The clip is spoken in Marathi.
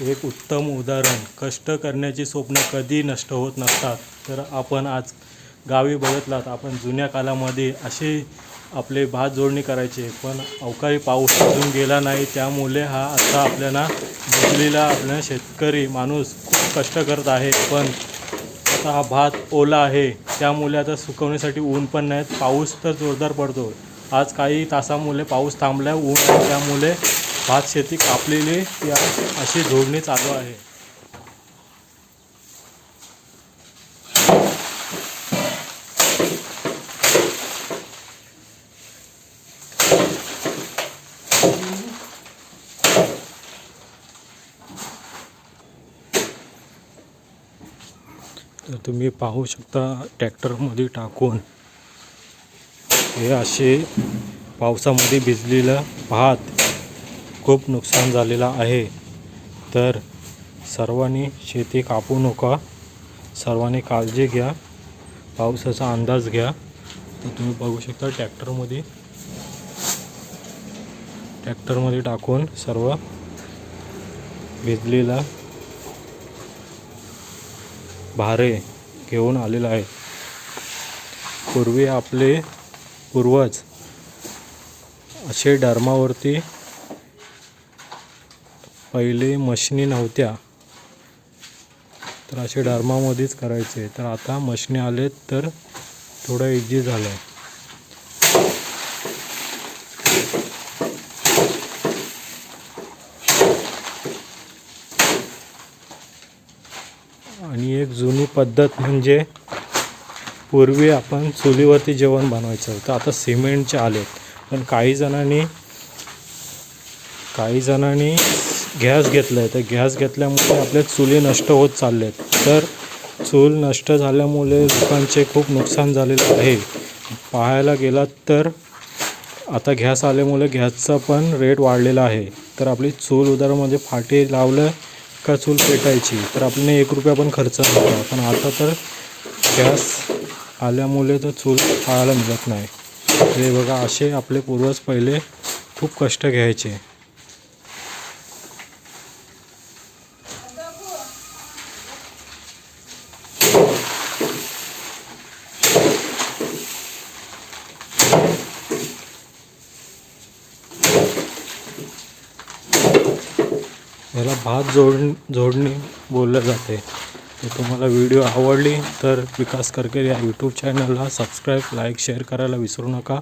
एक उत्तम उदाहरण. कष्ट करण्याची स्वप्न कधी नष्ट होत नसतात. तर आपण आज गावी बघितलात आपण जुन्या काळामध्ये असे आपले भात जोडणी करायचे पण अवकाळी पाऊस अजून गेला नाही. त्यामुळे हा आता आपल्याला भिजलेला आपल्या शेतकरी माणूस खूप कष्ट करत आहे. पण आता हा भात ओला आहे. त्यामुळे आता सुकवण्यासाठी ऊन पण नाहीत. पाऊस तर जोरदार पडतो. आज काही तासामुळे पाऊस थांबला ऊन आहे. त्यामुळे भात शेती कापलेली या अशी जोडणी चालू आहे. तर तुम्ही पाहू शकता ट्रॅक्टरमध्ये टाकून हे असे पावसामध्ये भिजलेलं भात खूप नुकसान झालेलं आहे. तर सर्वांनी शेती कापू नका. सर्वांनी काळजी घ्या. पावसाचा अंदाज घ्या. तर तुम्ही बघू शकता ट्रॅक्टरमध्ये ट्रॅक्टरमध्ये टाकून सर्व भिजलेला भारे घेऊन आलेला आहे. पूर्वी आपले पूर्वज असे डर्मावरती पहिले मशिनी नव्हत्या. तर असे डर्मामध्येच करायचे. तर आता मशिनी आलेत तर थोडं इझी झालं आहे आणि एक जुनी पद्धत म्हणजे पूर्वी आपण चुलीवरती जेवण बनवायचं. तर आता सिमेंटचे आलेत. पण काही जणांनी काही जणांनी गॅस घेतला आहे तर गॅस घेतल्यामुळे आपल्या चुली नष्ट होत चालल्यात. तर चूल नष्ट झाल्यामुळे लोकांचे खूप नुकसान झालेलं आहे. पाहायला गेलात तर आता गॅस आल्यामुळे गॅसचा पण रेट वाढलेला आहे. तर आपली चूल उदाहरणामध्ये फाटे लावलं का चूल पेटायची? तर आपल्याने एक रुपया पण खर्च नव्हता. पण आता तर गॅस आल्यामुळे तर चूल पाहायला मिळत नाही. हे बघा असे आपले पूर्वज पहिले खूप कष्ट घ्यायचे. याला भात जोड जोडणी बोललं जाते. तर तुम्हाला व्हिडिओ आवडली तर विकास करके या यूट्यूब चॅनलला सबस्क्राईब लाईक शेअर करायला विसरू नका.